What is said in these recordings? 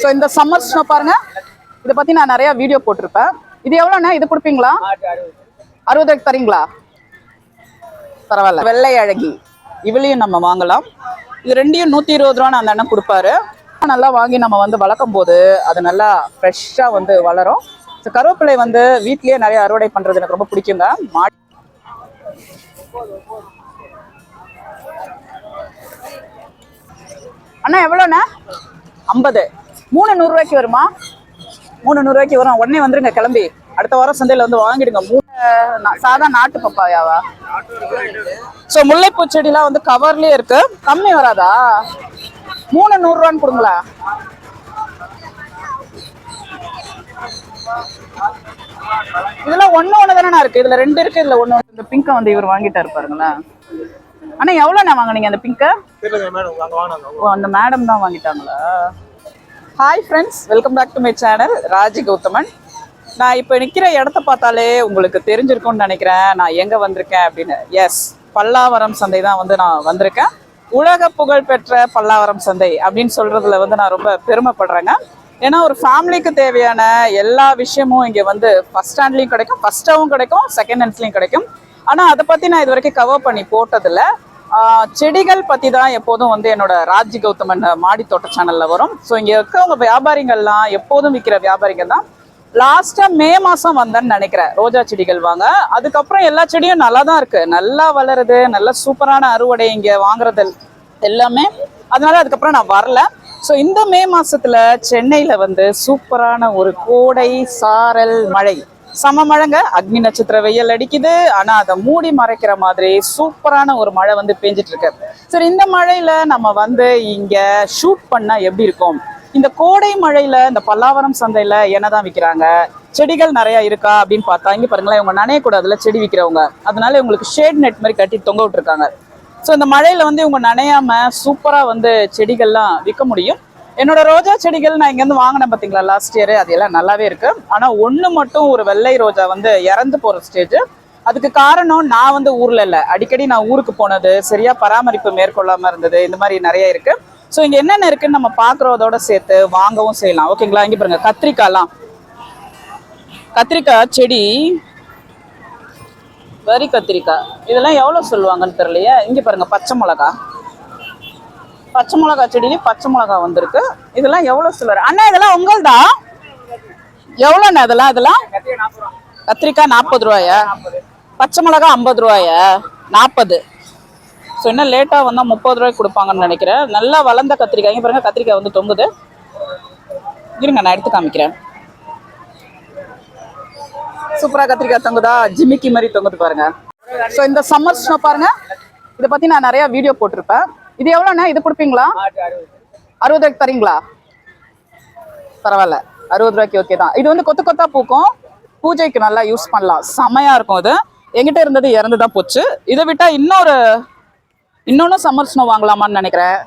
So இந்த summer snow பாருங்க. இதை பத்தி நான் நிறைய வீடியோ போட்டிருப்பேன். இது எவ்வளோண்ணா? இது கொடுப்பீங்களா? அறுபதுக்கு தரீங்களா? பரவாயில்ல. வெள்ளை அழகி. இவளையும் நம்ம வாங்கலாம். இது ரெண்டையும் நூற்றி இருபது ரூபான்னு அந்த அண்ணன் கொடுப்பாரு. நல்லா வாங்கி நம்ம வந்து வளர்க்கும் போது அது நல்லா ஃப்ரெஷ்ஷாக வந்து வளரும். ஸோ கருவேப்பிலை வந்து வீட்லேயே நிறைய அறுவடை பண்ணுறது எனக்கு ரொம்ப பிடிக்குங்க. மா அண்ணா எவ்வளோண்ணா? ஐம்பது. மூணு நூறுரூவாய்க்கு வருமா? மூணு நூறுரூவாய்க்கு வரும். உடனே வந்துருங்க கிளம்பி. அடுத்த வாரம் சந்தையில் வந்து வாங்கிடுங்க. மூணு சாதா நாட்டு பப்பாயாவா? ஸோ முல்லைப்பூ செடிலாம் வந்து கவர்லயே இருக்கு. கம்மி வராதா? மூணு நூறுரூவான்னு கொடுங்களேன் இதெல்லாம் ஒண்ணு ஒண்ணு தானே இருக்கு. இதுல ரெண்டு இருக்கு இதுல ஒண்ணு இந்த பிங்கை வந்து இவர் வாங்கிட்டாரு பாருங்களேன். அண்ணா எவ்வளோண்ணா வாங்குனீங்க அந்த பிங்கை அந்த மேடம் தான் வாங்கிட்டாங்களா? Hi friends welcome back to my channel Raji Gauthaman நான் இப்போ நிற்கிற இடத்த பார்த்தாலே உங்களுக்கு தெரிஞ்சிருக்கும்னு நினைக்கிறேன். நான் எங்கே வந்திருக்கேன் அப்படின்னு. எஸ் பல்லாவரம் சந்தை தான் வந்து நான் வந்திருக்கேன். உலக புகழ் பெற்ற பல்லாவரம் சந்தை அப்படின்னு சொல்கிறதுல வந்து நான் ரொம்ப பெருமைப்படுறேங்க. ஏன்னா ஒரு ஃபேமிலிக்கு தேவையான எல்லா விஷயமும் இங்கே வந்து ஃபஸ்ட் ஸ்டாண்ட்லேயும் கிடைக்கும் ஃபஸ்ட்டாகவும் கிடைக்கும் செகண்ட் ஹேண்ட்ஸ்லேயும் கிடைக்கும். ஆனால் அதை பற்றி நான் இது வரைக்கும் கவர் பண்ணி போட்டதில்லை. செடிகள் பற்றி தான் எப்போதும் வந்து என்னோட ராஜ் கௌதமன் மாடி தோட்ட சேனலில் வரும். ஸோ இங்கே இருக்கவங்க வியாபாரிகள்லாம் எப்போதும் விற்கிற வியாபாரிகள் தான். லாஸ்ட்டாக மே மாதம் வந்தேன்னு நினைக்கிறேன். ரோஜா செடிகள் வாங்க. அதுக்கப்புறம் எல்லா செடியும் நல்லா தான் இருக்குது நல்லா வளருது. நல்ல சூப்பரான அறுவடை இங்கே வாங்குறது எல்லாமே. அதனால அதுக்கப்புறம் நான் வரல. ஸோ இந்த மே மாதத்தில் சென்னையில் வந்து சூப்பரான ஒரு கோடை சாரல் மழை. சம மழைங்க அக்னி நட்சத்திர வெயில் அடிக்குது. ஆனா அதை மூடி மறைக்கிற மாதிரி சூப்பரான ஒரு மழை வந்து பெஞ்சிட்டு இருக்கு சரி இந்த மழையில நம்ம வந்து இங்க ஷூட் பண்ணா எப்படி இருக்கும்? இந்த கோடை மழையில இந்த பல்லாவரம் சந்தையில என்னதான் விற்கிறாங்க செடிகள் நிறைய இருக்கா அப்படின்னு பார்த்தா இங்க பாருங்களேன் இவங்க நனையக்கூடாதுல செடி விற்கிறவங்க அதனால இவங்களுக்கு ஷேட் நெட் மாதிரி கட்டி தொங்க விட்டுருக்காங்க. ஸோ இந்த மழையில வந்து இவங்க நனையாம சூப்பரா வந்து செடிகள்லாம் விற்க முடியும். என்னோட ரோஜா செடிகள் நான் இங்கேருந்து வாங்கினேன் பார்த்தீங்களா? லாஸ்ட் இயர் அது எல்லாம் நல்லாவே இருக்கு. ஆனால் ஒன்று மட்டும் ஒரு வெள்ளை ரோஜா வந்து இறந்து போகிற ஸ்டேஜ் அதுக்கு காரணம் நான் வந்து ஊரில் இல்லை. அடிக்கடி நான் ஊருக்கு போனது சரியா பராமரிப்பு மேற்கொள்ளாமல் இருந்தது இந்த மாதிரி நிறைய இருக்கு. ஸோ இங்கே என்னென்ன இருக்குன்னு நம்ம பார்க்குறதோட சேர்த்து வாங்கவும் செய்யலாம். ஓகேங்களா இங்கே பாருங்க. கத்திரிக்காய்லாம். கத்திரிக்காய் செடி. வரி கத்திரிக்காய். இதெல்லாம் எவ்வளோ சொல்லுவாங்கன்னு தெரியலையே? இங்கே பாருங்க. பச்சை மிளகா. பச்சை மிளகா செடியிலே பச்சை மிளகா வந்திருக்கு. இதெல்லாம் எவ்வளோ சொல்லுவார் அண்ணா இதெல்லாம் உங்கள்தா? எவ்வளோண்ணா இதெல்லாம்? இதெல்லாம் கத்திரிக்காய் நாற்பது ரூபாயா? பச்சை மிளகா ஐம்பது ரூபாயா? நாற்பது. ஸோ இன்னும் லேட்டாக வந்தால் முப்பது ரூபாய்க்கு கொடுப்பாங்கன்னு நினைக்கிறேன். நல்லா வளர்ந்த கத்திரிக்காய். இங்கே பாருங்கள் கத்திரிக்காய் வந்து தொங்குது. இருங்க நான் எடுத்து காமிக்கிறேன். சூப்பராக கத்திரிக்காய் தொங்குதா? ஜிமிக்கி மாதிரி தொங்குது பாருங்கள் ஸோ இந்த சம்மர் ஸ்னோ இதை பற்றி நான் நிறையா வீடியோ போட்டிருப்பேன். இது எவ்வளோண்ணா? இது கொடுப்பீங்களா? அறுபதுக்கு தரீங்களா? பரவாயில்ல. அறுபது ரூபாய்க்கு ஓகே தான். இது வந்து கொத்து கொத்தா பூக்கும். பூஜைக்கு நல்லா யூஸ் பண்ணலாம். செமையா இருக்கும் இது. என்கிட்ட இருந்தது இறந்து தான் போச்சு. இதை விட்டா இன்னொரு இன்னொன்று சம்மர் ஸ்னோ வாங்கலாமான்னு நினைக்கிறேன்.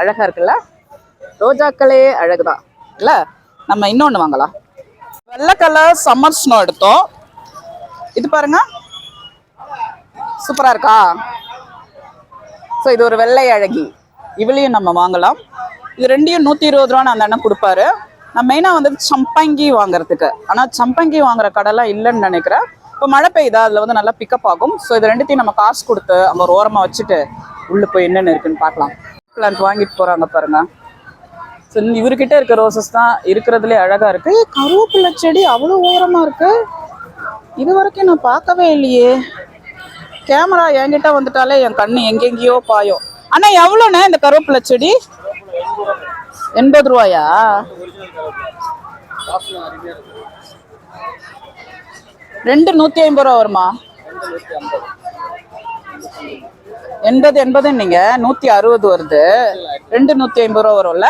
அழகா இருக்குல்ல? ரோஜாக்களே அழகுதான் இல்ல? நம்ம இன்னொன்று வாங்கலாம். வெள்ளை கலர் சம்மர் ஸ்னோ எடுத்தோம். இது பாருங்க. சூப்பரா இருக்கா? ஸோ இது ஒரு வெள்ளை அழகி. இவளையும் நம்ம வாங்கலாம். இது ரெண்டையும் நூற்றி இருபது ரூபான்னு அந்த அண்ணன் கொடுப்பாரு. நான் மெயினாக வந்து சம்பங்கி வாங்குறதுக்கு. ஆனால் சம்பங்கி வாங்குற கடைலாம் இல்லைன்னு நினைக்கிறேன். இப்போ மழை பெய்யுதா அதில் வந்து நல்லா பிக்கப் ஆகும். ஸோ இது ரெண்டுத்தையும் நம்ம காசு கொடுத்து அங்கே ஒரு ஓரமாக வச்சுட்டு உள்ளே போய் என்னென்ன இருக்குன்னு பார்க்கலாம். பிளான்ட் வாங்கிட்டு போகிறாங்க பாருங்க. ஸோ இவர்கிட்ட இருக்க ரோசஸ் தான் இருக்கிறதுலே அழகாக இருக்குது ஏய், கருவேப்பிலை செடி அவ்வளோ ஓரமாக இருக்குது இது வரைக்கும் நான் பார்க்கவே இல்லையே. கேமரா என்கிட்ட வந்துட்டாலே என் கண்ணு எங்கெங்கேயோ பாயும். அண்ணா எவ்வளோண்ணே இந்த கருவேப்பிலை செடி? எண்பது ரூபாயா? ரெண்டு நூத்தி ஐம்பது ரூபா வருமா? எண்பது எண்பது நீங்க நூத்தி அறுபது வருது. ரெண்டு நூத்தி ஐம்பது ரூபா வரும்ல?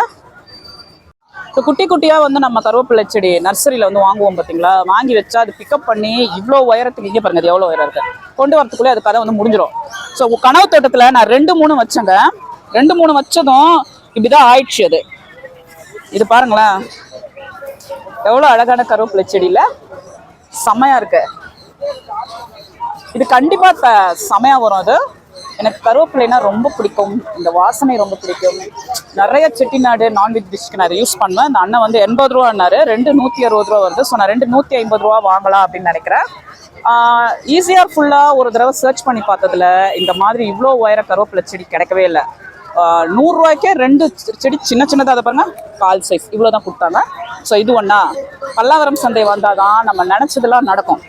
இப்போ குட்டி குட்டியாக வந்து நம்ம கருவேப்பிலை செடி நர்சரியில் வந்து வாங்குவோம் பார்த்தீங்களா வாங்கி வச்சா அது பிக்கப் பண்ணி இவ்வளோ உயரத்துக்கு இங்கே பாருங்க அது எவ்வளோ உயரம் இருக்குது கொண்டு வரத்துக்குள்ளே அது கதை வந்து முடிஞ்சிடும் ஸோ கனவு தோட்டத்தில் நான் ரெண்டு மூணு வச்சேங்க. ரெண்டு மூணு வச்சதும் இப்படிதான் ஆயிடுச்சு அது. இது பாருங்களேன். எவ்வளோ அழகான கருவேப்பிலை செடியில் செம்மையாக இருக்கு. இது கண்டிப்பாக த- வரும் அது. எனக்கு கருவேப்பிலைனா ரொம்ப பிடிக்கும். இந்த வாசனை ரொம்ப பிடிக்கும். நிறைய செட்டிநாடு நான்வெஜ் டிஷ்க்கு நான் யூஸ் பண்ணுவேன். இந்த அண்ணன் வந்து எண்பது ரூபான்னாரு ரெண்டு நூற்றி அறுபது ரூபா வருது. ஸோ நான் ரெண்டு நூற்றி ஐம்பது ரூபா வாங்கலாம் அப்படின்னு நினைக்கிறேன். ஈஸியாக ஃபுல்லாக ஒரு தடவை சர்ச் பண்ணி பார்த்ததுல இந்த மாதிரி இவ்வளோ உயர கருவேப்பிலை செடி கிடைக்கவே இல்லை. நூறுரூவாய்க்கே ரெண்டு செடி சின்ன சின்னதாக அதை பாருங்கள் கால் சைஸ் இவ்வளோ தான் கொடுத்தாங்க. ஸோ இது ஒன்றா பல்லாவரம் சந்தை வந்தால் தான் நம்ம நினச்சதெல்லாம் நடக்கும்.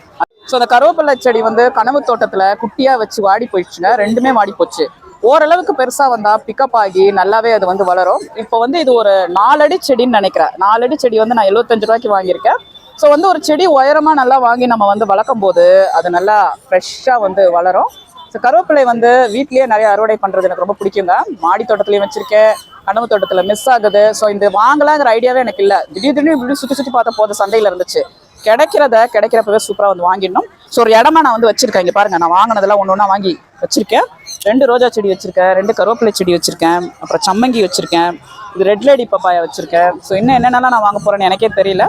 ஸோ அந்த கருவேப்பிலை செடி வந்து கனவு தோட்டத்தில் குட்டியாக வச்சு வாடி போயிடுச்சுங்க. ரெண்டுமே வாடி போச்சு. ஓரளவுக்கு பெருசாக வந்தால் பிக்கப் ஆகி நல்லாவே அது வந்து வளரும். இப்போ வந்து இது ஒரு நாலடி செடின்னு நினைக்கிறேன். நாலடி செடி வந்து நான் எழுபத்தஞ்சு ரூபாய்க்கு வாங்கியிருக்கேன். ஸோ வந்து ஒரு செடி உயரமாக நல்லா வாங்கி நம்ம வந்து வளர்க்கும் போது அது நல்லா ஃப்ரெஷ்ஷாக வந்து வளரும். ஸோ கருவேப்பிலை வந்து வீட்லேயே நிறைய அறுவடை பண்ணுறது எனக்கு ரொம்ப பிடிக்குங்க. மாடி தோட்டத்துலையும் வச்சுருக்கேன். கனவு தோட்டத்தில் மிஸ் ஆகுது. ஸோ இந்த வாங்கலாங்கிற ஐடியாவே எனக்கு இல்லை. திடீர் திடீர்னு இப்படி சுற்றி சுற்றி பார்த்த போது சந்தையில் இருந்துச்சு. கிடைக்கிறத கிடைக்கிறப்பவே சூப்பராக வந்து வாங்கிடணும். ஸோ ஒரு இடமா நான் வந்து வச்சிருக்கேன். இங்கே பாருங்க நான் வாங்கினதெல்லாம் ஒன்று ஒன்றா வாங்கி வச்சிருக்கேன். ரெண்டு ரோஜா செடி வச்சிருக்கேன் ரெண்டு கருவேப்பிலை செடி வச்சிருக்கேன் அப்புறம் சம்மங்கி வச்சிருக்கேன் இது ரெட் லேடி பப்பாயா வச்சிருக்கேன். ஸோ இன்னும் என்னென்னலாம் நான் வாங்க போறேன்னு எனக்கே தெரியல.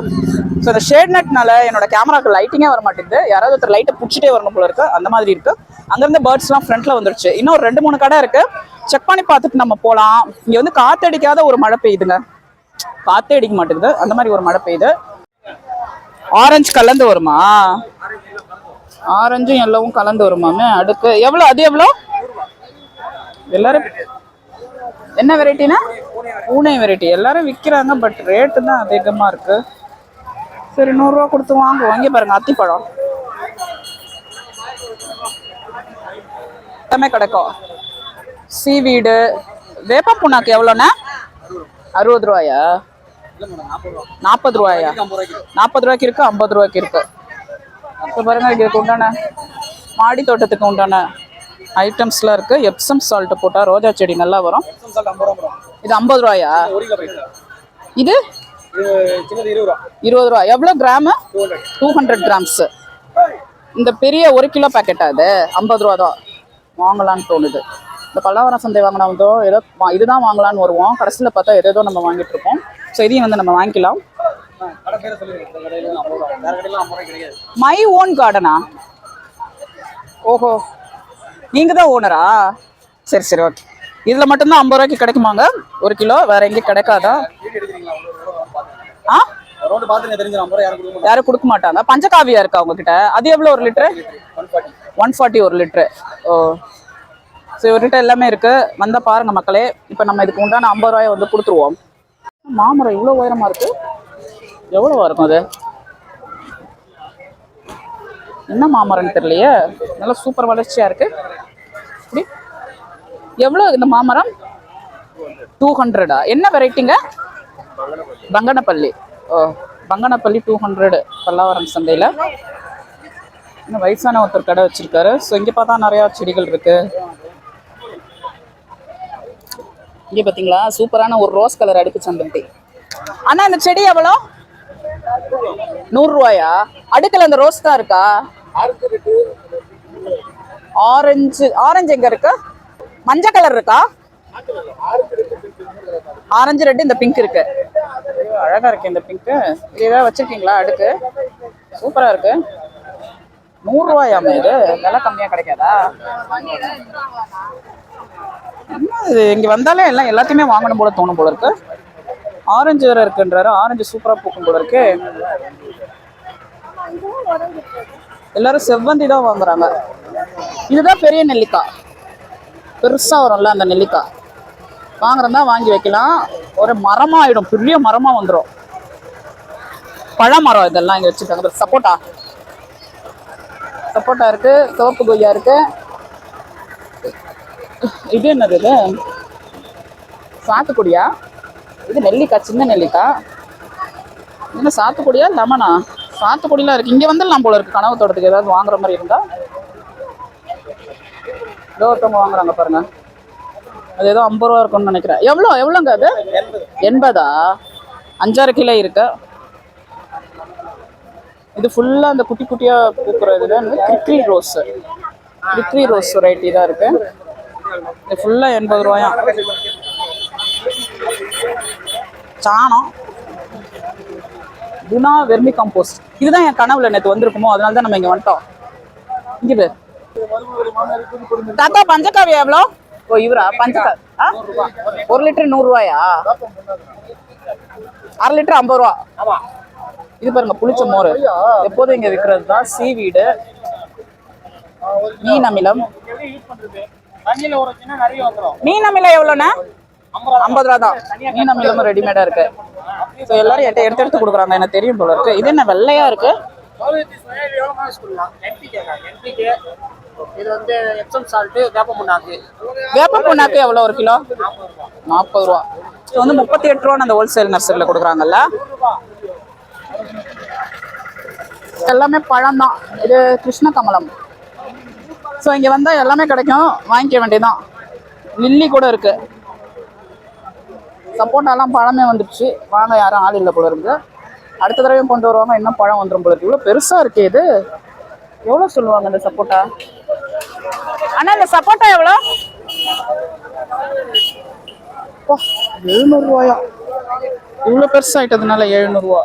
ஸோ இந்த ஷேட் நட்னால என்னோட கேமராக்கு லைட்டிங்கே வர மாட்டேங்குது யாராவது ஒருத்தர் லைட்டை பிடிச்சிட்டே வரணும் போல இருக்கு. அந்த மாதிரி இருக்கு. அங்கேருந்து பேர்ட்ஸ்லாம் ஃப்ரண்ட்ல வந்துருச்சு. இன்னும் ரெண்டு மூணு கடை இருக்கு. செக் பண்ணி பார்த்துட்டு நம்ம போகலாம் இங்கே வந்து காற்றடிக்காத ஒரு மழை பெய்யுதுங்க. காற்றே அடிக்க மாட்டேங்குது. அந்த மாதிரி ஒரு மழை பெய்யுது. ஆரஞ்சு கலந்து வருமா? ஆரஞ்சும் எல்லோவும் கலந்து வருமாமே? அடுக்கு எவ்வளோ? அது எவ்வளோ? எல்லாரும் என்ன வெரைட்டினா? பூனை வெரைட்டி. எல்லாரும் விற்கிறாங்க பட் ரேட்டு தான் அதிகமாக இருக்கு. சரி நூறுரூவா கொடுத்து வாங்க. வாங்கி பாருங்க அத்திப்பழம். எல்லாமே கிடைக்கும். சீவீடு. வேப்ப புண்ணாக்கு எவ்வளோண்ணா? அறுபது ரூபாயா? நாற்பது ரூபாயா? நாற்பது ரூபாய்க்கு இருக்கு. ஐம்பது ரூபாய்க்கு இருக்கு. இப்போ பாருங்க இதுக்கு உண்டான மாடி தோட்டத்துக்கு உண்டான ஐட்டம்ஸ்லாம் இருக்கு. எப்சம் சால்ட் போட்டா ரோஜா செடி நல்லா வரும். இது ஐம்பது ரூபாயா? இது இருபது ரூபா. எவ்வளோ கிராமு? டூ ஹண்ட்ரட் கிராம்ஸ் இந்த பெரிய ஒரு கிலோ பேக்கெட்டா அது ஐம்பது ரூபா தான். வாங்கலாம்னு தோணுது. இந்த பல்லாவரம் சந்தை வாங்கினா வந்தோ ஏதோ இதுதான் வாங்கலாம்னு வருவோம். கடைசியில் பார்த்தா எதோ நம்ம வாங்கிட்டு இருப்போம். ஸோ இதையும் வந்து நம்ம வாங்கிக்கலாம். மை ஓன் கார்டனா ஓஹோ. நீங்கள் தான் ஓனரா சரி சரி ஓகே இதில் மட்டும்தான் ஐம்பது ரூபாய்க்கு கிடைக்குமாங்க? ஒரு கிலோ? வேற எங்கேயும் கிடைக்காதா? ஆ? யாரும் கொடுக்க மாட்டாங்க பஞ்சகாவியா இருக்கா உங்ககிட்ட? அது எவ்வளோ ஒரு லிட்டரு? ஒன் ஃபார்ட்டி ஒரு லிட்டரு. ஓ. சரி இவர்கிட்ட எல்லாமே இருக்குது வந்தால் பாருங்கள் மக்களே. இப்போ நம்ம இதுக்கு உண்டான ஐம்பது ரூபாயை வந்து கொடுத்துருவோம். மாமரம் இவ்வளோ உயரமா இருக்கு? எவ்வளோவா இருக்கும் அது? என்ன மாமரம்னு தெரியலையே. நல்லா சூப்பர் வளர்ச்சியா இருக்கு. இப்படி எவ்வளோ இந்த மாமரம்? டூ ஹண்ட்ரடா என்ன வெரைட்டிங்க பங்கனப்பள்ளி ஓ பங்கனப்பள்ளி டூ ஹண்ட்ரடு பல்லாவரம் சந்தையில். இன்னும் வயசான ஒருத்தர் கடை வச்சிருக்காரு. ஸோ இங்கே பார்த்தா நிறையா செடிகள் இருக்கு. இங்கே பார்த்தீங்களா சூப்பரான ஒரு ரோஸ் கலர் அடுக்கு சந்தந்தி. அண்ணா இந்த செடி எவ்வளோ? நூறுரூவாயா? அடுக்கில் அந்த ரோஸ் தான் இருக்கா? ஆரஞ்சு. ஆரஞ்சு எங்கே இருக்கு? மஞ்சள் கலர் இருக்கா? ஆரஞ்சு ரெட்டு இந்த பிங்க் இருக்கு. அழகாக அழகா இருக்கு இந்த பிங்க் இது ஏதாவது வச்சிருக்கீங்களா அடுக்கு? சூப்பரா இருக்கு. நூறுரூவாயாமா இது? விலை கம்மியா கிடைக்காதா? இது இங்கே வந்தாலே எல்லாம் எல்லாத்தையுமே வாங்கணும் போல தோணும் போல இருக்கு. ஆரஞ்சு வேற இருக்குன்றாரு. ஆரஞ்சு சூப்பராக பூக்கும் போல இருக்கு. எல்லாரும் செவ்வந்தி தான் வாங்குறாங்க. இதுதான் பெரிய நெல்லிக்காய். பெருசா வரும்ல அந்த நெல்லிக்காய். வாங்குறதா வாங்கி வைக்கலாம். ஒரு மரமாக ஆயிடும். பெரிய மரமாக வந்துடும் பழமரம் இதெல்லாம் இங்கே வச்சுருக்காங்க. சப்போட்டா. சப்போட்டா இருக்கு. சிவப்பு கொய்யா இருக்கு. இது என்னது? இது சாத்துக்குடியா? இது நெல்லிக்காய் சின்ன நெல்லிக்காய். என்ன சாத்துக்குடியா லெமனா? சாத்துக்குடிலாம் இருக்குது இங்கே வந்துடலாம் போல இருக்குது கனவு தோட்டத்துக்கு ஏதாவது வாங்குற மாதிரி இருந்தால் ஏதோ ஒருத்தவங்க வாங்குறாங்க பாருங்க. அது ஏதோ ஐம்பது ரூபா இருக்கும்னு நினைக்கிறேன். எவ்வளோ எவ்வளோங்க அது? எண்பதா? அஞ்சாறு கிலோ இருக்கு. இது ஃபுல்லாக அந்த குட்டி குட்டியாக பூக்குற இதுல வந்து கிரிக்ரி ரோஸ். கிரிக்ரி ரோஸ் வெரைட்டி தான் இருக்குது இது ஃபுல்லாக எண்பது ரூபாயா? சாணம். குணா வெர்மி கம்போஸ்ட் இதுதான் என் கனவுல நேற்று வந்திருக்குமோ அதனால தான் நம்ம இங்கே வந்துட்டோம். இங்கே தாத்தா பஞ்சக்காவியா எவ்வளோ? ஓ இவரா? பஞ்சக்காய் ஆ? ஒரு லிட்டர் நூறுரூவாயா அரை லிட்டர் ஐம்பது ரூபா. ஆமா இது பாருங்க புளிச்ச மோர். எப்போதும் இங்கே விற்கிறது தான் சீவீடு மீன் அமிலம். மீன் அமிலம் எவ்வளோண்ணா? ஐம்பது ரூபா தான். மீன் அமிலமும் ரெடிமேடா இருக்கு. ஸோ எல்லாரும் எட்ட எடுத்து எடுத்து கொடுக்குறாங்க. எனக்கு தெரியும் போல இருக்கு. இது என்ன வெள்ளையா இருக்கு? இது வந்து எப்சம் சால்ட் வேப்ப முன்னாக்கு வேப்ப புண்ணாக்கு எவ்வளோ ஒரு கிலோ? நாற்பது ரூபா. இது வந்து முப்பத்தி எட்டு ரூபா அந்த ஹோல்சேல் நர்சரியில் கொடுக்குறாங்கல்ல? எல்லாமே பழம் தான். இது கிருஷ்ண கமலம் ஸோ இங்கே வந்தால் எல்லாமே கிடைக்கும். வாங்கிக்க வேண்டியதான் லில்லி கூட இருக்கு. சப்போட்டாலாம் பழமே வந்துடுச்சு வாங்க யாரும் ஆள் இல்லை போல இருக்கு. அடுத்த தடவையும் கொண்டு வருவாங்க. இன்னும் பழம் வந்துடும் போல இருக்கு. இவ்வளோ பெருசாக இருக்கே இது. எவ்வளோ சொல்லுவாங்க இந்த சப்போட்டா? ஆனால் இந்த சப்போட்டா எவ்வளோ? எழுநூறுவாயா? இவ்வளோ பெருசாகிட்டதுனால எழுநூறுவா.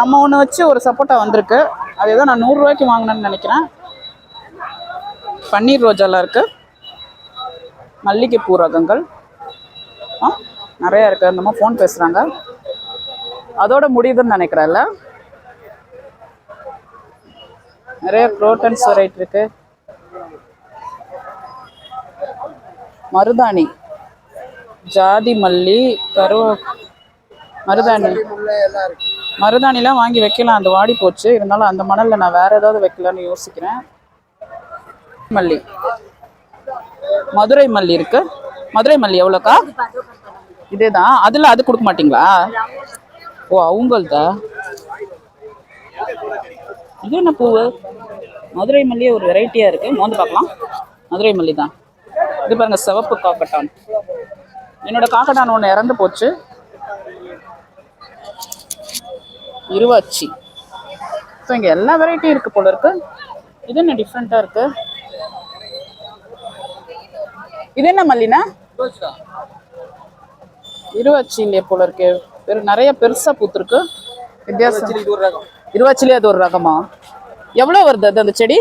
நம்ம ஒன்று வச்சு ஒரு சப்போட்டா வந்திருக்கு. அது ஏதோ நான் நூறுரூவாய்க்கு வாங்கினேன்னு நினைக்கிறேன். பன்னீர் ரோஜாலாம் இருக்குது மல்லிகைப்பூ ரகங்கள். ஆ நிறையா இருக்குது அந்த மாதிரி ஃபோன் பேசுகிறாங்க அதோட முடியுதுன்னு நினைக்கிறேன்ல. நிறைய ப்ரோட்டன்ஸ் வெரைட்டி இருக்கு. மருதாணி. ஜாதி மல்லி கருவ மருதாணி. மருதாணிலாம் வாங்கி வைக்கலாம். அந்த வாடி போச்சு. இருந்தாலும் அந்த மணலில் நான் வேறு ஏதாவது வைக்கலான்னு யோசிக்கிறேன். மல்லி. மதுரை மல்லி இருக்கு. மதுரை மல்லி எவ்வளோக்கா? இதேதான் அதில் அது கொடுக்க மாட்டீங்களா? ஓ அவங்கள்தா? இது என்ன பூவு? மதுரை மல்லியே ஒரு வெரைட்டியா இருக்கு. மோந்து பார்க்கலாம் மதுரை மல்லி தான் இது பாருங்க சிவப்பு காக்கட்டான். என்னோட காக்கட்டான் ஒன்று இறந்து போச்சு. இருவாச்சி. ஸோ இங்கே எல்லா வெரைட்டியும் இருக்கு போல இருக்கு. இது என்ன டிஃப்ரெண்ட்டாக இருக்கு? இது என்ன மல்லினா? இருவாச்சி இல்லையே போல இருக்கு பெரு நிறைய பெருசா பூத்துருக்கு. வித்தியாசம். இருவாச்சிலே அது ஒரு ரகமா? எவ்வளோ வருது அது அந்த செடி?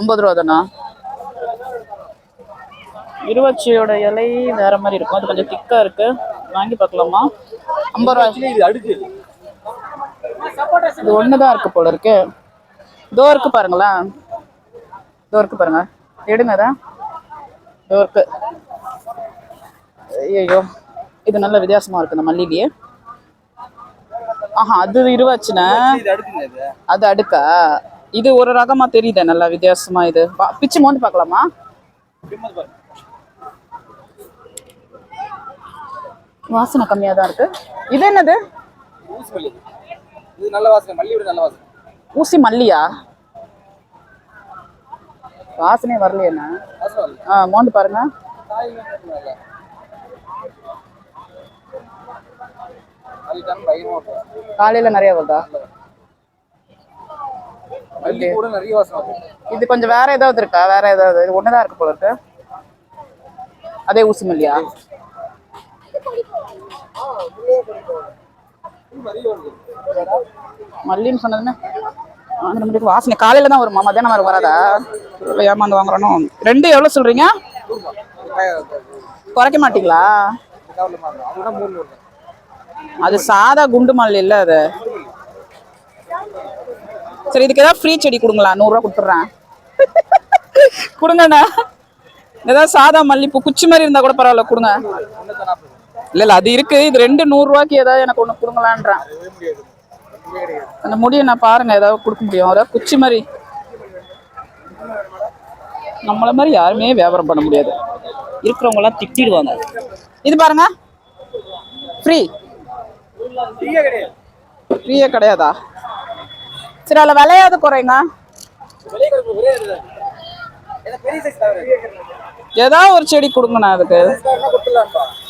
ஐம்பது ரூபா தானா? இருவாச்சியோட இலை வேற மாதிரி இருக்கும். அது கொஞ்சம் திக்கா இருக்கு. வாங்கி பார்க்கலாமா? ஐம்பது ரூபா. இது அடுக்கு. இது ஒன்று தான் இருக்கு போல இருக்கு இதோ இருக்கு பாருங்களேன். இதோ இருக்கு பாருங்க. எடுங்க இதோ இருக்கு ஐயோ இது நல்ல வித்தியாசமா இருக்கு இந்த மல்லிகையே ஆஹா அது இருவாச்சுண்ணே. அது அடுக்கா? இது ஒரு ரகமா தெரியுதே நல்லா வித்தியாசமா இது. பிச்சு மோந்து பார்க்கலாமா? வாசனை கம்மியா தான் இருக்கு. இது என்னது? ஊசி மல்லி. இது நல்ல வாசனை. மல்லியோட நல்ல வாசனை. ஊசி மல்லியா? வாசனையே வரலையேண்ணா. ஆ மோந்து பாருங்க காலையில நிறைய வருதா? இது கொஞ்சம் வேற ஏதாவது இருக்கா? வேற ஏதாவது? இது ஒண்ணுதான் இருக்கு போல இருக்கு. அதே ஊசி மல்லியா? மல்லின்னு சொன்னதுமே. ஆந்திர முடியும் வாசனை. காலையில் தான் வரும்? மத்தியானம் வர வராதா? ஏமாந்து வாங்குறோம் ரெண்டு எவ்வளோ சொல்றீங்க? குறைக்க மாட்டீங்களா? அது சாதா குண்டு மல்லி இல்லை அது. சரி இதுக்கு ஏதாவது ஃப்ரீ செடி கொடுங்களா நூறுரூவா கொடுத்துட்றேன். கொடுங்கண்ணா. ஏதாவது சாதா மல்லிப்பூ குச்சி மாதிரி இருந்தால் கூட பரவாயில்ல கொடுங்க. இல்லை இல்லை அது இருக்கு. இது ரெண்டு நூறுரூவாய்க்கு ஏதாவது எனக்கு ஒன்று கொடுங்களான்றேன் அதுவே முடியாது அதுவே கிடையாது அந்த முடியை நான் பாருங்க ஏதாவது கொடுக்க முடியும். அதாவது குச்சி மாதிரி. நம்மள மாதிரி யாருமே வியாபாரம் பண்ண முடியாது. இருக்கிறவங்க எல்லாம் திட்டிடுவாங்க. இது பாருங்க. ஃப்ரீ ஃப்ரீயே கிடையாதா? சரி அதில் விலையாவது குறைங்க ஏதாவது ஒரு செடி கொடுங்கண்ணா அதுக்கு.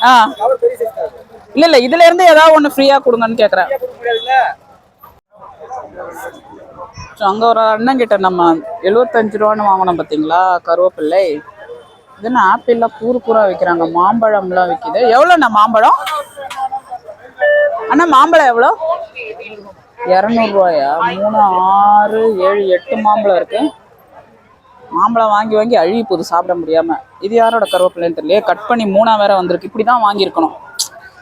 ஆ. இல்லை இல்லை இதுலேருந்து ஏதாவது ஒன்று ஃப்ரீயாக கொடுங்கன்னு கேட்குறேன் ஸோ அங்கே ஒரு அண்ணன் கிட்ட நம்ம எழுபத்தஞ்சு ரூபான்னு வாங்கினோம் பார்த்தீங்களா கருவேப்பிள்ளை இதுன்னு ஆப்பிள்லாம் கூறு பூரா விற்கிறாங்க மாம்பழம்லாம் விற்கிது எவ்வளோண்ணா மாம்பழம்? அண்ணா மாம்பழம் எவ்வளோ? இரநூறுவாயா? மூணு ஆறு ஏழு எட்டு மாம்பழம் இருக்கு. மாம்பழம் வாங்கி வாங்கி அழுகி போகுது சாப்பிட முடியாம. இது யாரோட கருவேப்பிள்ளைன்னு தெரியல கட் பண்ணி மூணாக வேற வந்திருக்கு. இப்படி தான் வாங்கியிருக்கணும்.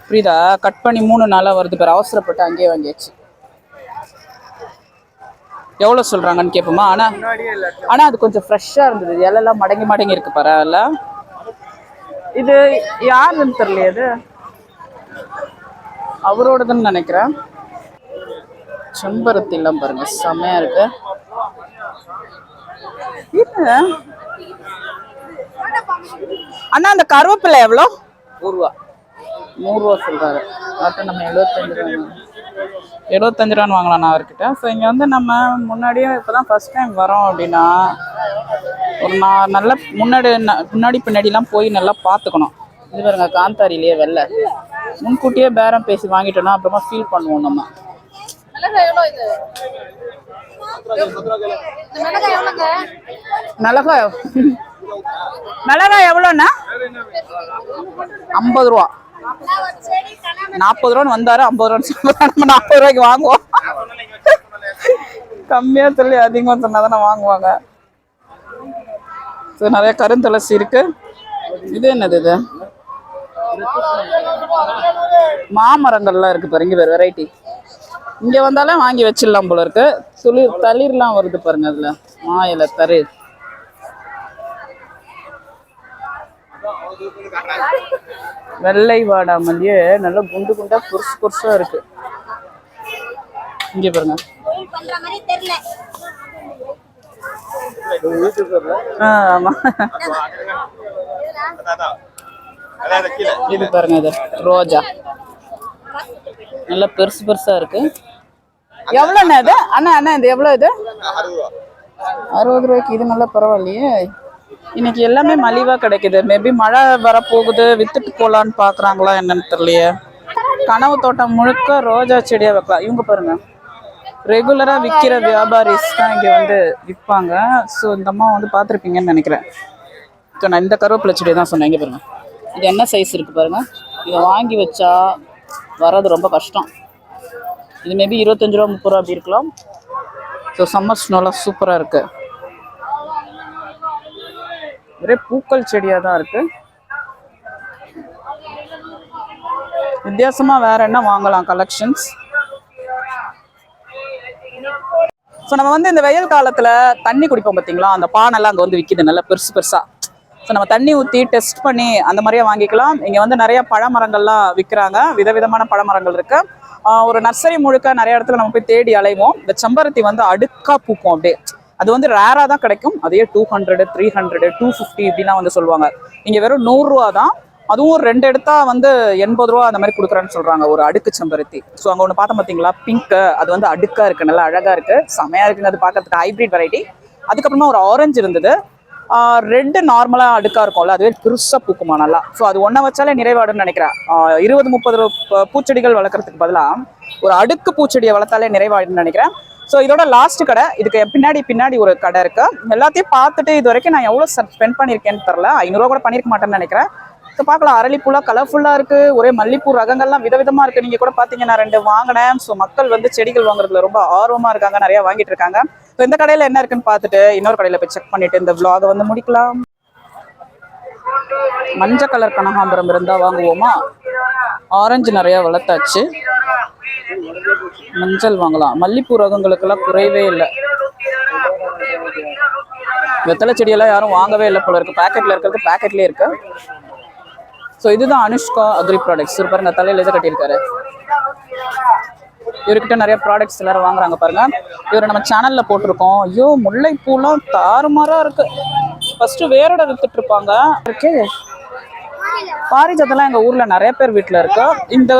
புரியுதா? கட் பண்ணி மூணு நாளாக வருது பேர். அவசரப்பட்டு அங்கேயே வாங்கியாச்சு. எவ்வளோ சொல்கிறாங்கன்னு கேட்போமா? ஆனால் ஆனால் அது கொஞ்சம் ஃப்ரெஷ்ஷாக இருந்தது. இலையெல்லாம் மடங்கி மடங்கி இருக்கு பரவாயில்ல இது யாருன்னு தெரியலையே இது அவரோடதுன்னு நினைக்கிறேன். செம்பருத்தி எல்லாம் பாருங்க செமையா இருக்கு. அண்ணா அந்த கருவேப்பிலை எவ்வளோ? நூறுரூவா நூறுரூவா சொல்றாரு. அப்புறம் நம்ம எழுபத்தஞ்சு ரூபா. எழுபத்தஞ்சு ரூபான்னு வாங்கலாம் நான் அவர்கிட்ட. ஸோ இங்கே வந்து நம்ம முன்னாடியே இப்போ தான் ஃபஸ்ட் டைம் வரோம் அப்படின்னா ஒரு நான் நல்ல முன்னாடி முன்னாடி பின்னாடிலாம் போய் நல்லா பார்த்துக்கணும். இது பாருங்க காந்தாரிலேயே வெள்ளை. முன்கூட்டியே பேரம் பேசி வாங்கிட்டோம்னா அப்புறமா ஃபீல் பண்ணுவோம் நம்ம. மிளகாய் மிளகாய் எவ்வளோண்ணா? ஐம்பது ரூபா. நாற்பது ரூபான்னு வந்தாரு ஐம்பது ரூபான்னு சொல்லுவாங்க நம்ம நாற்பது ரூபாய்க்கு வாங்குவோம். கம்மியாக சொல்லி அதிகமா சொன்னால் தானே வாங்குவாங்க. ஸோ நிறைய கருந்துளசி இருக்கு. இது என்னது இது? மாமரங்கள்லாம் இருக்கு பாருங்க வேறு வெரைட்டி இங்கே வந்தாலே வாங்கி வச்சிடலாம் போல இருக்கு. துளிர் தளிர்லாம் வருது பாருங்க அதில். மாயில தளிர். வெள்ளை வாடாமல்லியே நல்லா குண்டு குண்டா குறுசு குறுசா இருக்கு. இங்க பாருங்க. ஆமா. இது பாருங்க இது ரோஜா. நல்லா பெருசு பெருசா இருக்கு. எவ்வளோண்ணா இது? அண்ணா அண்ணா இது எவ்வளோ இது? அறுபது ரூபாய்க்கு இது நல்லா பரவாயில்லையே. இன்னைக்கு எல்லாமே மலிவாக கிடைக்குது. மேபி மழை வரப்போகுது வித்துட்டு போகலான்னு பார்க்குறாங்களா என்னன்னு தெரியலையே. கனவு தோட்டம் முழுக்க ரோஜா செடியாக வைக்கலாம். இவங்க பாருங்க. ரெகுலராக விற்கிற வியாபாரிஸ் தான் இங்கே வந்து விற்பாங்க ஸோ இந்த அம்மா வந்து பார்த்துருப்பீங்கன்னு நினைக்கிறேன். ஸோ நான் இந்த கருவேப்பிலை செடியை தான் சொன்னேன். இங்கே பாருங்க. இது என்ன சைஸ் இருக்குது பாருங்க. இதை வாங்கி வச்சா வர்றது ரொம்ப கஷ்டம். இது மேபி இருபத்தஞ்சு ரூபா முப்பது ரூபா அப்படி இருக்கலாம். ஸோ சம்மர் ஸ்னோலாம் சூப்பராக இருக்குது ஒரே பூக்கள் செடியாக தான் இருக்கு. வித்தியாசமா வேற என்ன வாங்கலாம் கலெக்ஷன்ஸ் ஸோ நம்ம வந்து இந்த வெயில் காலத்துல தண்ணி குடிப்போம் பார்த்தீங்களா அந்த பானெல்லாம் அங்கே வந்து விற்கிது நல்லா பெருசு பெருசா. ஸோ நம்ம தண்ணி ஊற்றி டெஸ்ட் பண்ணி அந்த மாதிரியே வாங்கிக்கலாம். இங்கே வந்து நிறைய பழமரங்கள்லாம் விற்கிறாங்க விதவிதமான பழமரங்கள் இருக்கு. ஒரு நர்சரி முழுக்க நிறைய இடத்துல நம்ம போய் தேடி அலைவோம். இந்த செம்பருத்தி வந்து அடுக்கா பூக்கும் அப்படியே. அது வந்து ரேராக தான் கிடைக்கும். அதே two hundred three hundred two fifty இப்படிலாம் வந்து சொல்லுவாங்க. இங்கே வெறும் நூறுரூவா தான் அதுவும் ரெண்டு எடுத்தா வந்து எண்பது ரூபா அந்த மாதிரி கொடுக்குறேன்னு சொல்கிறாங்க ஒரு அடுக்கு செம்பருத்தி. ஸோ அங்கே ஒன்று பார்த்தோம் பார்த்தீங்களா பிங்க்கு அது வந்து அடுக்காக இருக்குது நல்லா அழகாக இருக்குது செமையாக இருக்குங்க அது பார்க்கறதுக்கு ஹைபிரிட் வெரைட்டி அதுக்கப்புறமா ஒரு ஆரஞ்சு இருந்தது. ரெட்டு நார்மலாக அடுக்காக இருக்கும்ல அதுவே பெருசாக பூக்குமா நல்லா. ஸோ அது ஒன்றை வச்சாலே நிறைவாடுன்னு நினைக்கிறேன். இருபது முப்பது பூச்செடிகள் வளர்க்குறதுக்கு பதிலாக ஒரு அடுக்கு பூச்செடியை வளர்த்தாலே நிறைவாடுன்னு நினைக்கிறேன். ஸோ இதோட லாஸ்ட் கடை. இதுக்கு பின்னாடி பின்னாடி ஒரு கடை இருக்கு. எல்லாத்தையும் பார்த்துட்டு இது வரைக்கும் நான் எவ்வளோ ஸ்பெண்ட் பண்ணியிருக்கேன்னு தெரில ஐநூறுரூவா கூட பண்ணியிருக்க மாட்டேன்னு நினைக்கிறேன். ஸோ பார்க்கலாம். அரளிப்பூலாம் கலர்ஃபுல்லாக இருக்கு. ஒரே மல்லிப்பூ ரகங்கள்லாம் விதவிதமாக இருக்கு. நீங்கள் கூட பார்த்தீங்கன்னா ரெண்டு வாங்கினேன். ஸோ மக்கள் வந்து செடிகள் வாங்குறதுல ரொம்ப ஆர்வமாக இருக்காங்க. நிறையா வாங்கிட்டு இருக்காங்க. ஸோ இந்த கடையில் என்ன இருக்குன்னு பார்த்துட்டு இன்னொரு கடையில் போய் செக் பண்ணிட்டு இந்த vlog-அ வந்து முடிக்கலாம். மஞ்சள் கலர் கனகாம்பரம் இருந்தால் வாங்குவோமா? ஆரஞ்சு நிறைய வளர்த்தாச்சு. மஞ்சள் வாங்கலாம். மல்லிப்பூ ரகங்களுக்கெல்லாம் குறைவே இல்லை. வெத்தலை செடியெல்லாம் யாரும் வாங்கவே இல்லை போல இருக்கு. பேக்கெட்டில் இருக்கிறது பேக்கெட்லேயே இருக்கு. ஸோ இதுதான் அனுஷ்கா அக்ரி ப்ராடக்ட்ஸ் இவர் பாருங்க தலையில் இதை கட்டியிருக்காரு. இவர்கிட்ட நிறைய ப்ராடக்ட்ஸ் எல்லாரும் வாங்குறாங்க பாருங்க. இவர் நம்ம சேனல்ல போட்டிருக்கோம். ஐயோ முல்லைப்பூலாம் தாறுமாறா இருக்கு. ஃபர்ஸ்ட் வேரோட வித்துட்டு இருப்பாங்க. இருக்கே பாரிஜாத்தெல்லாம் எங்க ஊர்ல நிறைய பேர் வீட்ல இருக்கு. இந்த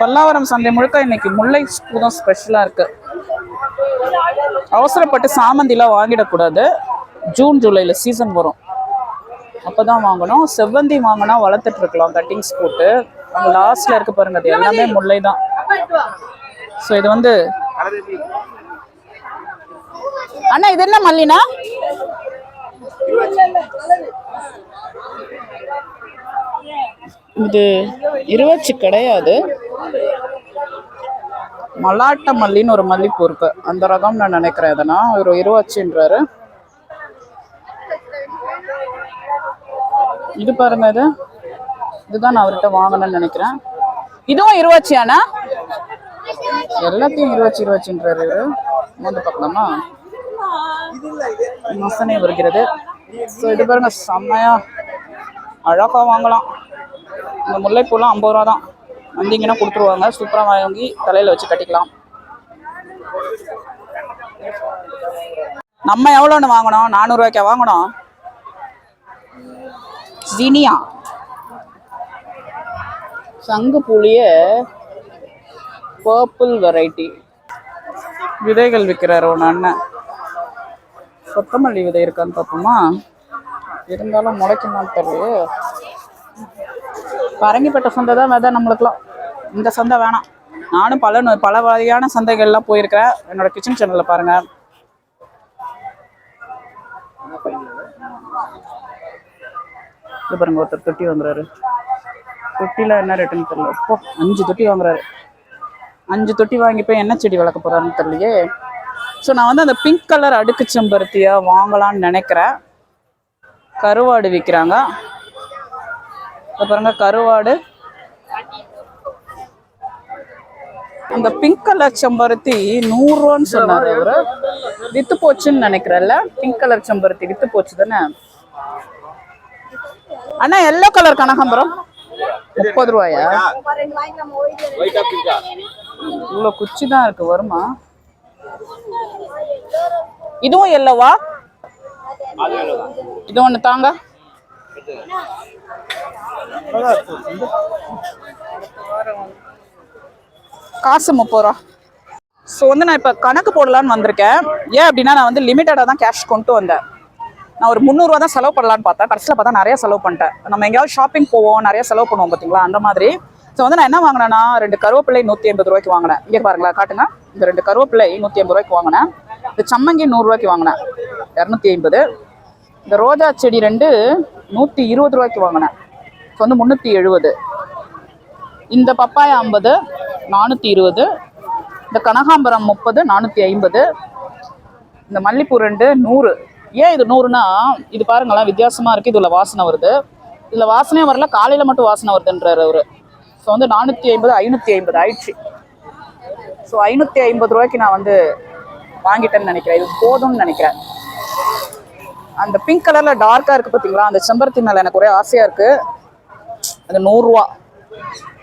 பல்லாவரம் சந்தை முழுக்க இன்னைக்கு முல்லை பூ தான் ஸ்பெஷலா இருக்கு. அவசரப்பட்டு சாமந்திலாம் வாங்கிடக்கூடாது. ஜூன் ஜூலைல சீசன் வரும். அப்பதான் வாங்கணும். செவ்வந்தி வாங்கினா வளர்த்துட்டு இருக்கலாம் கட்டிங்ஸ் போட்டு. அங்க லாஸ்ட்ல இருக்கு பாருங்க அது எல்லாமே முல்லை தான். ஸோ இது வந்து அண்ணா இது என்ன மல்லினா? இது இருவச்சி கிடையாது. மல்லாட்ட மல்லின்னு ஒரு மல்லிப்பூ இருக்கு. அந்த ரகம் நான் நினைக்கிறேன் இதனா ஒரு இருவச்சுன்றாரு. இது பாருங்க இது. இதுதான் நான் அவர்கிட்ட வாங்கணும்னு நினைக்கிறேன். இதுவும் இருவச்சியானா எல்லாத்தையும் இருவச்சி இருவச்சுன்றாரு இவரு. மூன்று பக்கமா? மசனை வருகிறது. ஸோ இது பாருங்க செம்மையா. அழகா வாங்கலாம். இந்த முல்லைப்பூலாம் ஐம்பது ரூபா தான். வந்தீங்கன்னா கொடுத்துருவாங்க. சூப்பராக வாங்கி தலையில் வச்சு கட்டிக்கலாம். நம்ம எவ்வளோன்னு வாங்கினோம் நானூறுரூவாய்க்கா வாங்கணும்? ஜினியா. சங்கு புளிய பர்பிள் வெரைட்டி விதைகள் விற்கிறார் ஒன்று அண்ணன். கொத்தமல்லி விதை இருக்கான்னு பார்ப்போமா இருந்தாலும் முளைக்குமான்னு தெரியலையே பரங்கிப்பட்ட சந்தை தான் விதை நம்மளுக்குலாம் இந்த சந்தை வேணாம். நானும் பல பல வகையான சந்தைகள்லாம் போயிருக்கிறேன். என்னோட கிச்சன் சேனலில் பாருங்க. இது பாருங்க ஒருத்தர் தொட்டி வாங்குறாரு. தொட்டியில் என்ன ரேட்டுன்னு தெரியல. இப்போ அஞ்சு தொட்டி வாங்குறாரு. அஞ்சு தொட்டி வாங்கி போய் என்ன செடி வளர்க்க போகிறான்னு தெரியலையே. ஸோ நான் வந்து அந்த பிங்க் கலர் அடுக்கு செம்பருத்தியை வாங்கலாம்னு நினைக்கிறேன். கருவாடு விற்கிறாங்க இதை பாருங்க கருவாடு. அந்த பிங்க் கலர் செம்பருத்தி நூறுரூவான்னு சொன்னார் அவரு. வித்து போச்சுன்னு நினைக்கிறேன்ல. பிங்க் கலர் செம்பருத்தி வித்து போச்சு தானே? அண்ணா எல்லோ கலர் கனகாம்பரம் முப்பது ரூபாயா? இவ்வளோ குச்சி தான் இருக்கு வருமா? இதுவும் எல்லோவா? இது ஒன்று தாங்க. காசு முப்பது ரூபா. ஸோ வந்து நான் இப்போ கணக்கு போடலான்னு வந்திருக்கேன். ஏன் அப்படின்னா நான் வந்து லிமிட்டடாக தான் கேஷ் கொண்டு வந்தேன். நான் ஒரு முந்நூறுவா தான் செலவு பண்ணலான்னு பார்த்தேன். கடைசியில் பார்த்தா நிறைய செலவு பண்ணிட்டேன். நம்ம எங்கேயாவது ஷாப்பிங் போவோம் நிறைய செலவு பண்ணுவோம் பார்த்தீங்களா? அந்த மாதிரி. ஸோ வந்து நான் என்ன வாங்கினேன்னா ரெண்டு கருவேப்பிள்ளை நூற்றி எண்பது ரூபாய்க்கு வாங்கினேன். இங்கே பாருங்களா காட்டுங்க. இந்த ரெண்டு கருவேப்பிலை நூற்றி எண்பது ரூபாய்க்கு வாங்கினேன். இந்த சம்மங்கி நூறுரூவாய்க்கு வாங்கினேன். இரநூத்தி ஐம்பது. இந்த ரோஜா செடி ரெண்டு நூற்றி இருபது ரூபாய்க்கு வாங்கினேன். ஸோ வந்து முந்நூற்றி எழுபது. இந்த பப்பாயா ஐம்பது நானூற்றி இருபது. இந்த கனகாம்பரம் முப்பது நானூற்றி ஐம்பது. இந்த மல்லிப்பூ ரெண்டு நூறு. ஏன் இது நூறுனா இது பாருங்களேன் வித்தியாசமாக இருக்குது இதில் வாசனை வருது. இதில் வாசனையே வரல காலையில் மட்டும் வாசனை வருதுன்றார் அவர். ஸோ வந்து நானூற்றி ஐம்பது ஐநூற்றி ஐம்பது ஆயிடுச்சு. ஸோ ஐநூற்றி ஐம்பது ரூபாய்க்கு நான் வந்து வாங்கிட்டேன்னு நினைக்கிறேன். இது போதும்னு நினைக்கிறேன். அந்த பிங்க் கலரில் டார்க்காக இருக்குது பார்த்தீங்களா அந்த செம்பருத்தி மேலே எனக்கு ஒரே ஆசையாக இருக்குது அது நூறுரூவா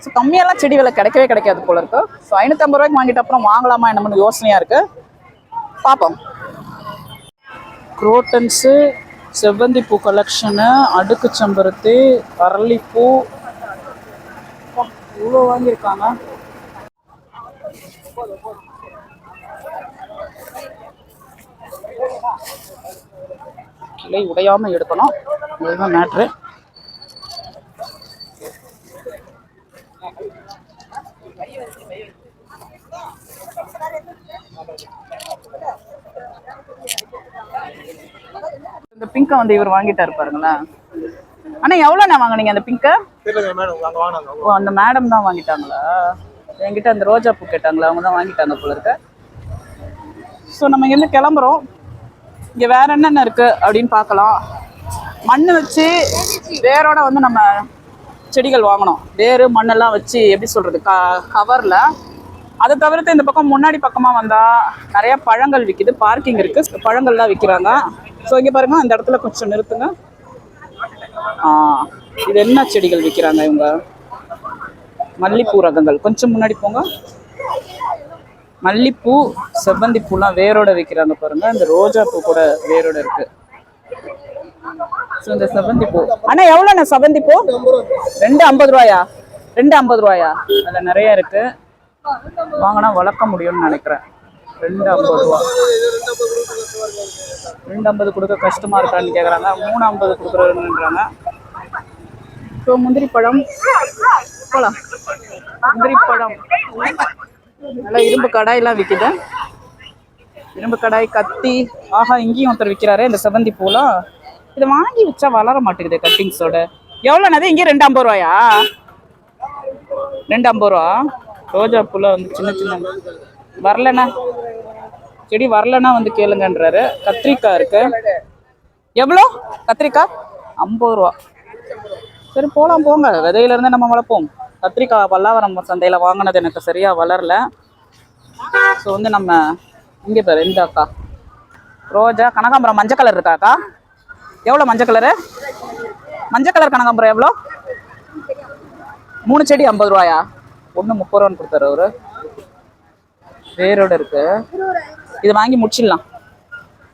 ஸோ கம்மியெல்லாம் செடி விலை கிடைக்கவே கிடைக்காது போல இருக்கு. ஸோ ஐநூற்றம்பது ரூபாய்க்கு வாங்கிட்ட அப்புறம் வாங்கலாமா என்னமோன்னு யோசனையாக இருக்குது பார்ப்போம் குரோட்டன்ஸு செவ்வந்தி பூ கலெக்ஷனு அடுக்கு செம்பருத்தி அரளிப்பூ இவ்வளோ வாங்கியிருக்காங்க. கிளை உடையாமல் எடுக்கணும். இதுதான் மேட்ரு இந்த பிங்கை வந்து இவர் வாங்கிட்டாரு பாருங்களேன். அண்ணா எவ்வளோண்ணா வாங்குனீங்க அந்த பிங்கை தெரியல மேடம் அங்க வாங்கினாங்க ஓ அந்த மேடம் தான் வாங்கிட்டாங்களா? என்கிட்ட அந்த ரோஜா பூ கேட்டாங்களா அவங்க தான் வாங்கிட்டாங்க போல இருக்க. ஸோ நம்ம இங்கேருந்து கிளம்புறோம். இங்கே வேற என்னென்ன இருக்கு அப்படின்னு பார்க்கலாம். மண் வச்சு வேரோட வந்து நம்ம செடிகள் வாங்கணும். வேறு மண்ணெல்லாம் வச்சு எப்படி சொல்றது க கவரில் அதை தவிர்த்து இந்த பக்கம் முன்னாடி பக்கமாக வந்தால் நிறைய பழங்கள் விற்கிது பார்க்கிங் இருக்குது பழங்கள்லாம் விற்கிறாங்க ஸோ இங்கே பாருங்க அந்த இடத்துல கொஞ்சம் நிறுத்துங்க. இது என்ன செடிகள் விற்கிறாங்க இவங்க? மல்லிப்பூ ரகங்கள். கொஞ்சம் முன்னாடி போங்க. மல்லிப்பூ செவ்வந்தி பூலாம் வேரோட விற்கிறாங்க பாருங்க. இந்த ரோஜா பூ கூட வேரோட இருக்கு. ஸோ இந்த செவ்வந்தி பூ. அண்ணா எவ்வளோண்ணா செவ்வந்தி பூ? ரெண்டு ஐம்பது ரூபாயா? ரெண்டு ஐம்பது ரூபாயா? அதில் நிறைய இருக்கு. வாங்கினா வளர்க்க முடியும்னு நினைக்கிறேன். ரெண்டு ஐம்பது ரூபா. ரெண்டு ஐம்பது கொடுக்க கஷ்டமாக இருக்கான்னு கேட்குறாங்க மூணு ஐம்பது கொடுக்குறேன்றாங்க ஸோ முந்திரி பழம். போலாம். முந்திரி பழம். நல்லா இரும்பு கடாயெல்லாம் விற்கிது இரும்பு கடாய் கத்தி. ஆஹா இங்கேயும் ஒருத்தர் விற்கிறாரு இந்த செவந்தி பூலாம் இதை வாங்கி வச்சா வளர மாட்டேங்குது கட்டிங்ஸோட எவ்வளோனது? இங்கே ரெண்டு ஐம்பது ரூபாயா? ரெண்டு ஐம்பது ரூபா? ரோஜா பூலாம் வந்து சின்ன சின்ன வரலண்ணா. செடி வரலன்னா வந்து கேளுங்கன்றாரு. கத்திரிக்காய் இருக்கு. எவ்வளோ? கத்திரிக்காய்? ஐம்பது ரூபா. சரி போகலாம் போங்க. விதையிலேருந்து நம்ம வளர்ப்போம். கத்திரிக்காய் பல்லாவரம் சந்தையில் வாங்கினது எனக்கு சரியாக வளரல. ஸோ வந்து நம்ம இங்கே பாரு இந்த அக்கா. ரோஜா கனகாம்பரம் மஞ்சள் கலர் இருக்காக்கா எவ்வளோ மஞ்சள் கலரு? மஞ்சள் கலர் கனகாம்பரம் எவ்வளோ? மூணு செடி ஐம்பது ரூபாயா? ஒன்று முப்பது ரூபான்னு கொடுத்தாரு அவர். வேரோட இருக்கு. இது வாங்கி முடிச்சிடலாம்.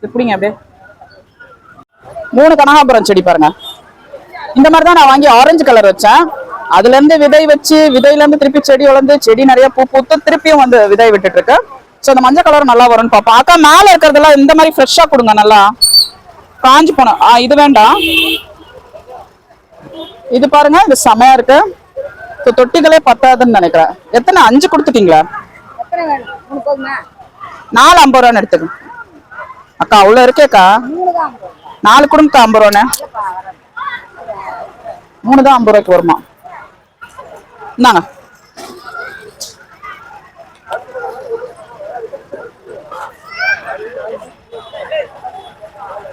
எப்படிங்க அப்படியே. மூணு கனகாபுரம் செடி பாருங்க. இந்த மாதிரி தான் நான் வாங்கி ஆரஞ்சு கலர் வச்சேன். அதுல இருந்து விதை வச்சு விதையில இருந்து திருப்பி செடி வளர்ந்து செடி நிறைய பூ பூத்து திருப்பியும் வந்து விதை விட்டுட்டு இருக்கு ஸோ அந்த மஞ்சள் கலர் நல்லா வரும்னு பார்ப்போம் அக்கா மேல இருக்கிறதெல்லாம் இந்த மாதிரி ஃப்ரெஷ்ஷா கொடுங்க நல்லா. காஞ்சி போன ஆ இது வேண்டாம். இது பாருங்க இது செமையா இருக்கு. தொட்டிகளே பத்தாதுன்னு நினைக்கிறேன். எத்தனை? அஞ்சு கொடுத்துட்டீங்களா? நாலு ஐம்பது ரூபான்னு எடுத்துங்க அக்கா அவ்வளோ இருக்கேக்கா. நாலு கொடுங்கக்கா ஐம்பது வரேன். மூணு தான் ஐம்பது ரூபாய்க்கு வருமா? இந்தாங்க.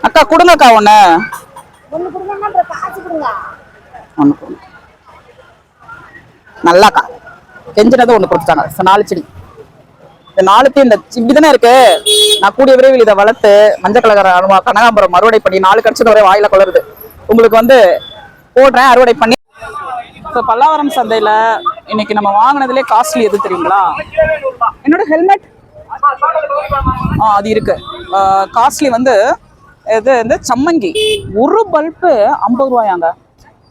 அக்கா கொடுங்கக்கா ஒன்று கொடுங்க. நல்லாக்கா கெஞ்சினதை ஒன்று கொடுத்துட்டாங்க நாலு செடி. இந்த நாலுத்தையும் இந்த இப்படிதானே இருக்கு? நான் கூடிய விரைவில் இதை வளர்த்து மஞ்சள் கலகர கனகாம்பரம் அறுவடை பண்ணி நாலு கடிச்சது வரை வாயில கொளருது உங்களுக்கு வந்து போடுறேன் அறுவடை பண்ணி இப்போ பல்லாவரம் சந்தையில இன்னைக்கு நம்ம வாங்கினதுலே காஸ்ட்லி எது தெரியுங்களா? என்னோட ஹெல்மெட் ஆ அது இருக்கு. காஸ்ட்லி வந்து இது வந்து சம்மங்கி. ஒரு பல்பு ஐம்பது ரூபாயாங்க.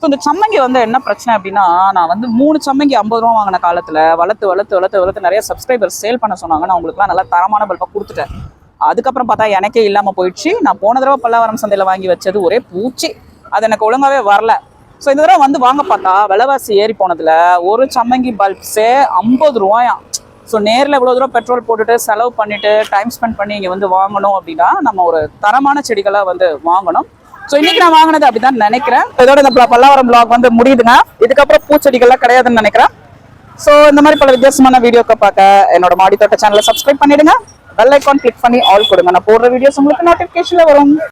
ஸோ இந்த சம்மங்கி வந்து என்ன பிரச்சனை அப்படின்னா நான் வந்து மூணு சம்மங்கி ஐம்பது ரூபா வாங்கின காலத்தில் வளர்த்து வளர்த்து வளர்த்து வளர்த்து நிறைய சப்ஸ்கிரைபர் சேல் பண்ண சொன்னாங்க. நான் உங்களுக்குலாம் நல்லா தரமான பல்பாக கொடுத்துட்டேன். அதுக்கப்புறம் பார்த்தா எனக்கே இல்லாமல் போயிடுச்சு. நான் போன தடவை பல்லாவரம் சந்தையில் வாங்கி வச்சது ஒரே பூச்சி. அது எனக்கு ஒழுங்காவே வரல. ஸோ இந்த தடவை வந்து வாங்க பார்த்தா விலைவாசி ஏறி போனதில் ஒரு சம்மங்கி பல்ப்ஸே ஐம்பது ரூபாயாம். ஸோ நேரில் இவ்வளோ தூரம் பெட்ரோல் போட்டுட்டு செலவு பண்ணிவிட்டு டைம் ஸ்பெண்ட் பண்ணி இங்கே வந்து வாங்கணும் அப்படின்னா நம்ம ஒரு தரமான செடிகளாக வந்து வாங்கணும். ஸோ இன்னைக்கு நான் வாங்கினது அப்படிதான் நினைக்கிறேன். இதோட இந்த பல்லாவரம் பிளாக் வந்து முடியுதுங்க. இதுக்கப்புறம் பூச்செடிகள்லாம் கிடையாதுன்னு நினைக்கிறேன். ஸோ இந்த மாதிரி பல வித்தியாசமான வீடியோக்க பார்க்க என்னோட மாடி தோட்ட சேனலை சப்ஸ்கிரைப் பண்ணிடுங்க. பெல் ஐக்கான் கிளிக் பண்ணி ஆல் கொடுங்க. நான் போடுற வீடியோஸ் உங்களுக்கு நோட்டிஃபிகேஷன்ல வரும்.